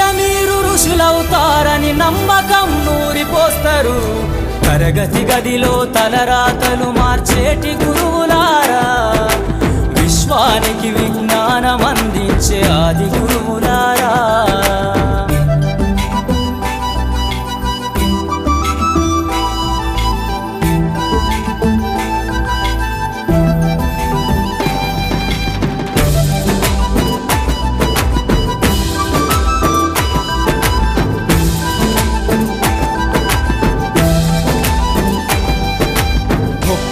కృషి మీరు ఋషులవుతారని నమ్మకం నూరిపోస్తారు. తరగతి గదిలో తలరాతలు మార్చేటి గురువులు